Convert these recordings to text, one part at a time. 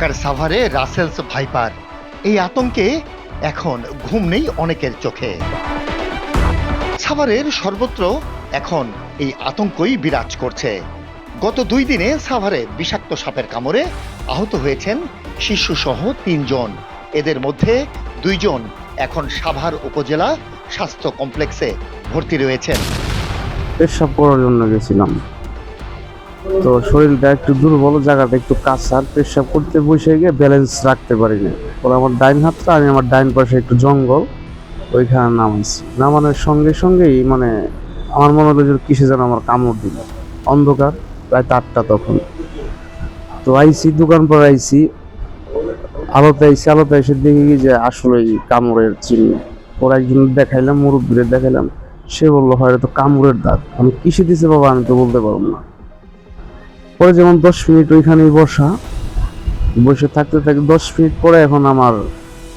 ঢাকার সাভারে Russell's viper. এই আতঙ্কে এখন ঘুম নেই অনেকের চোখে। সাভারের সর্বত্র এখন এই আতঙ্কই বিরাজ করছে। গত দুই দিনে সাভারে বিষাক্ত সাপের কামড়ে আহত হয়েছেন শিশুসহ তিনজন। এদের মধ্যে দুইজন এখন সাভার উপজেলা স্বাস্থ্য কমপ্লেক্সে ভর্তি রয়েছেন। পেশাব করার জন্য গেছিলাম। তো শরীরটা একটু দুর্বল, জায়গাটা একটু কাঁচার পেশাব করতে বসে গিয়ে ব্যালেন্স রাখতে পারি না। পরে আমার ডাইন হাতটা, আমি আমার ডাইন পাশে একটু জঙ্গল, ওইখানে নামাইছি। নামানোর সঙ্গে সঙ্গেই মানে আমার মনে হলো যে কিসে যেন আমার কামড় দিল। অন্ধকার প্রায় চারটা তখন। তো আইসি দোকান পর আইসি আলোতে আইসি আলোতে এসে দেখি যে আসলে কামড়ের চিহ্ন। পরে একজন দেখাইলাম, মুরব্বীরে দেখাইলাম। সে বলল, হয়, এটা তো কামড়ের দাগ। আমি কিসে দিছে বাবা? আমি তো বলতে পারব না। পরে যেমন দশ মিনিট ওইখানেই বসা, বসে থাকতে থাকতে দশ মিনিট পরে এখন আমার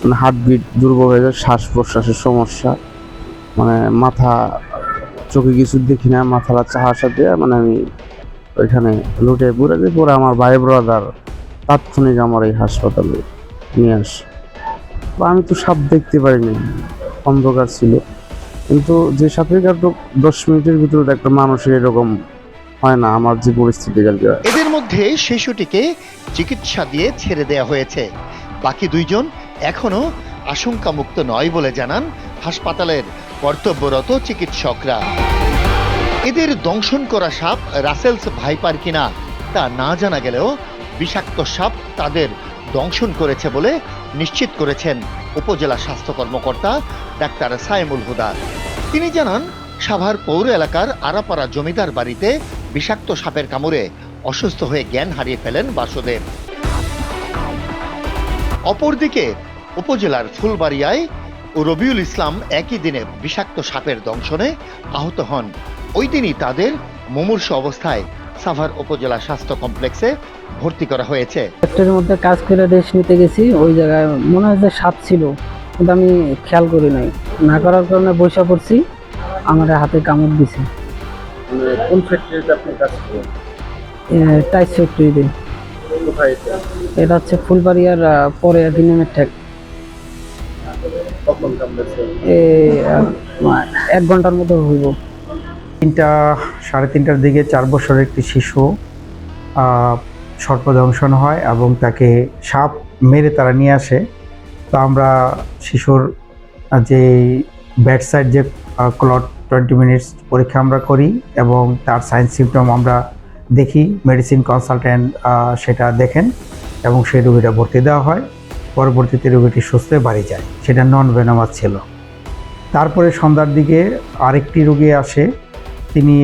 মানে হার্টবিট দুর্বল হয়ে যায়, শ্বাস প্রশ্বাসের সমস্যা। মানে মাথা, চোখে কিছু দেখি না মাথাটা চাহার সাথে মানে আমি ওইখানে লুটে পুরে দিয়ে পরে আমার ভাই ব্রাদার তাৎক্ষণিক আমার এই হাসপাতালে নিয়ে আসে। বা আমি তো সাপ দেখতে পারিনি, অন্ধকার ছিল। কিন্তু যে সাপের দশ মিনিটের ভিতরে একটা মানুষের এরকম হয় না, আমার যে পরিস্থিতি কালকে এদের মধ্যে শিশুটিকে চিকিৎসা দিয়ে ছেড়ে দেওয়া হয়েছে। বাকি দুইজন এখনও আশঙ্কামুক্ত নয় বলে জানান হাসপাতালের কর্তব্যরত চিকিৎসকরা। এদের দংশন করা সাপ রাসেলস ভাইপার কিনা তা না জানা গেলেও বিষাক্ত সাপ তাদের দংশন করেছে বলে নিশ্চিত করেছেন উপজেলা স্বাস্থ্য কর্মকর্তা ডাক্তার সাইমুল হুদা। তিনি জানান, সাভার পৌর এলাকার আরাপাড়া জমিদার বাড়িতে বিষাক্ত সাপের কামড়ে অসুস্থ হয়ে জ্ঞান হারিয়ে ফেলেন বাসুদেব। অপরদিকে উপজেলার ফুলবাড়িয়ায় ও রবিউল ইসলাম একই দিনে বিষাক্ত সাপের দংশনে আহত হন। ওই দিনই তাদের মুমূর্ষ অবস্থায় সাভার উপজেলা স্বাস্থ্য কমপ্লেক্সে ভর্তি করা হয়েছে। ফ্যাক্টরির মধ্যে কাজ করে রেস্ট নিতে গেছি, ওই জায়গায় মনে হয় যে সাপ ছিল, কিন্তু আমি খেয়াল করি নাই। না করার কারণে বসে পড়ছি আমার হাতে কামড় দিছে। কোন ফ্যাক্টরিতে আপনি কাজ করেন? টাইস ফ্যাক্টরিতে কোথায় এটা? হচ্ছে ফুলবাড়িয়ার পরে দিনের ঠেক। এক ঘণ্টার মতো হইব। তিনটা সাড়ে তিনটার দিকে চার বছরের একটি শিশু আহ, সর্পদংশন হয় এবং তাকে সাপ মেরে তারা নিয়ে আসে। তো আমরা শিশুর যে ব্যাড সাইড যে ক্লট টোয়েন্টি মিনিটস পরীক্ষা আমরা করি এবং তার সাইন্স সিমটম আমরা দেখি মেডিসিন কনসালটেন্ট সেটা দেখেন এবং সেই রোগীটা ভর্তি দেওয়া হয়। পরবর্তীতে রোগীটি সুস্থ বাড়ি যায়। সেটা নন ভেনামাস ছিল। তারপরে সন্ধ্যার দিকে আরেকটি রোগী আসে। তিনি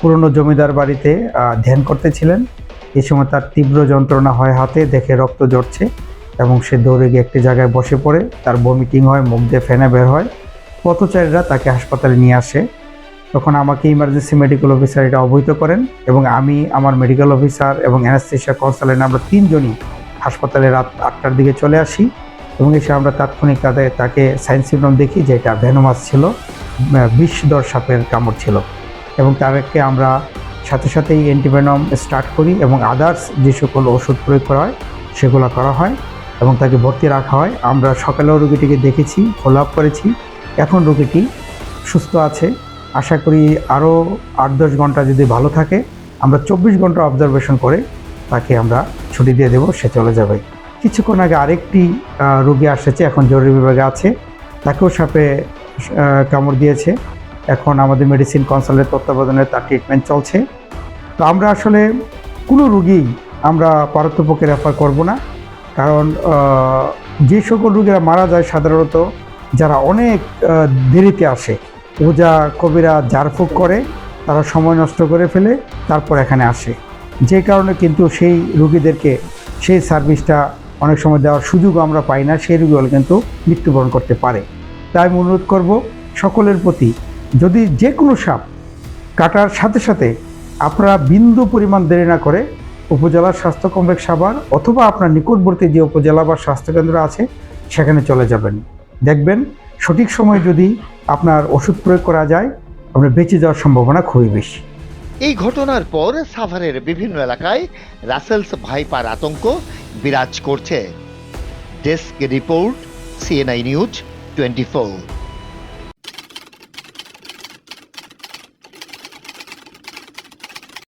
পুরনো জমিদার বাড়িতে ধ্যান করতেছিলেন। এই সময় তার তীব্র যন্ত্রণা হয় হাতে, দেখে রক্ত জড়ছে এবং সে দৌড়ে গিয়ে একটি জায়গায় বসে পড়ে। তার বমিটিং হয়, মুখ দিয়ে ফেনা বের হয়। পথচারীরা তাকে হাসপাতালে নিয়ে আসে। তখন আমাকে ইমার্জেন্সি মেডিকেল অফিসার এটা অবহিত করেন এবং আমি, আমার মেডিকেল অফিসার এবং অ্যানাস্থেশিয়া কনসালেন্ট আমরা তিনজনই হাসপাতালে রাত আটটার দিকে চলে আসি এবং এসে আমরা তাৎক্ষণিক তাদের, তাকে সাইন্স সিমটম দেখি যে এটা ভেনোমাস ছিল বিষ দর সাপের কামড় ছিল। এবং তাদেরকে আমরা সাথে সাথেই অ্যান্টিভেনম স্টার্ট করি এবং আদার্স যে সকল ওষুধ প্রয়োগ করা হয়, সেগুলো করা হয়। এবং তাকে ভর্তি রাখা হয়। আমরা সকালেও রোগীটিকে দেখেছি ফলো আপ করেছি। এখন রোগীটি সুস্থ আছে। আশা করি আরও আট দশ ঘণ্টা যদি ভালো থাকে, আমরা চব্বিশ ঘণ্টা অবজারভেশন করে তাকে আমরা ছুটি দিয়ে দেবো, সে চলে যাবে। কিছুক্ষণ আগে আরেকটি রোগী আসেছে, এখন জরুরি বিভাগে আছে। তাকেও সাপে কামড় দিয়েছে। এখন আমাদের মেডিসিন কনসাল্টের তত্ত্বাবধানে তার ট্রিটমেন্ট চলছে। তো আমরা আসলে কোনো রুগী আমরা পারতপক্ষে রেফার করব না। কারণ যে সকল রুগীরা মারা যায় সাধারণত যারা অনেক দেরিতে আসে। ওজা কবিরা জারফুক করে, তারা সময় নষ্ট করে ফেলে, তারপর এখানে আসে। যে কারণে কিন্তু সেই রুগীদেরকে সেই সার্ভিসটা অনেক সময় দেওয়ার সুযোগ আমরা পাই না, সেই রুগীগুলো কিন্তু মৃত্যুবরণ করতে পারে। তাই আমি অনুরোধ করব সকলের প্রতি, যদি যে কোনো সাপ কাটার সাথে সাথে আপনারা বিন্দু পরিমাণ দেরি না করে উপজেলার স্বাস্থ্য কমপ্লেক্স সাভার অথবা আপনার নিকটবর্তী যে উপজেলা বা স্বাস্থ্যকেন্দ্র আছে, সেখানে চলে যাবেন। দেখবেন, সঠিক সময়ে যদি আপনার ওষুধ প্রয়োগ করা যায় আপনার বেঁচে যাওয়ার সম্ভাবনা খুবই বেশি। এই ঘটনার পর সাভারের বিভিন্ন এলাকায় রাসেলস ভাইপার আতঙ্ক বিরাজ করছে। Desk report CNI news twenty